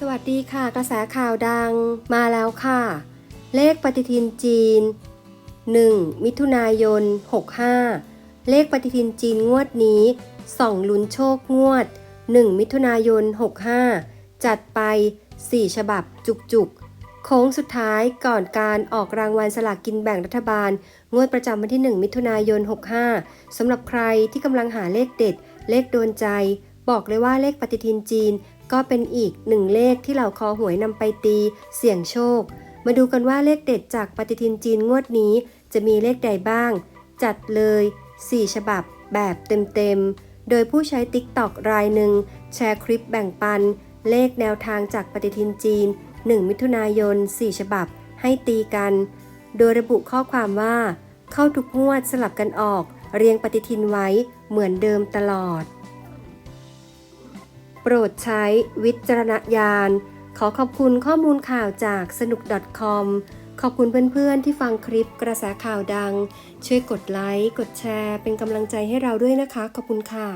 สวัสดีค่ะ กระแสข่าวดังมาแล้วค่ะ เลขปฏิทินจีน 1 มิถุนายน 65 เลขปฏิทินจีนงวดนี้ส่องลุ้นโชคงวด 1 มิถุนายน 65 จัดไป 4 ฉบับจุกๆ โค้งสุดท้ายก่อนการออกรางวัลสลากกินแบ่งรัฐบาล งวดประจำวันที่ 1 มิถุนายน 65 สำหรับใครที่กำลังหาเลขเด็ด เลขโดนใจ บอกเลยว่าเลขปฏิทินจีน ก็เป็นอีกหนึ่งเลขที่เหล่าคอหวยนำไปตี เสี่ยงโชค มาดูกันว่าเลขเด็ดจากปฏิทินจีนงวดนี้ จะมีเลขใดบ้าง จัดเลย 4 ฉบับ แบบเต็มๆ โดยผู้ใช้ TikTok รายหนึ่ง แชร์คลิปแบ่งปัน เลขแนวทางจากปฏิทินจีน 1 มิถุนายน 4 ฉบับ ให้ตีกัน โดยระบุข้อความว่า เข้าทุกงวดสลับกันออก เรียงปฏิทินไว้เหมือนเดิมตลอด ปรดใช้วิจารณญาณ ขอขอบคุณข้อมูลข่าวจากสนุก .com ขอบคุณเพื่อนๆ ที่ฟังคลิปกระแสข่าวดัง ช่วยกดไลค์ กดแชร์ เป็นกำลังใจให้เราด้วยนะคะ ขอบคุณค่ะ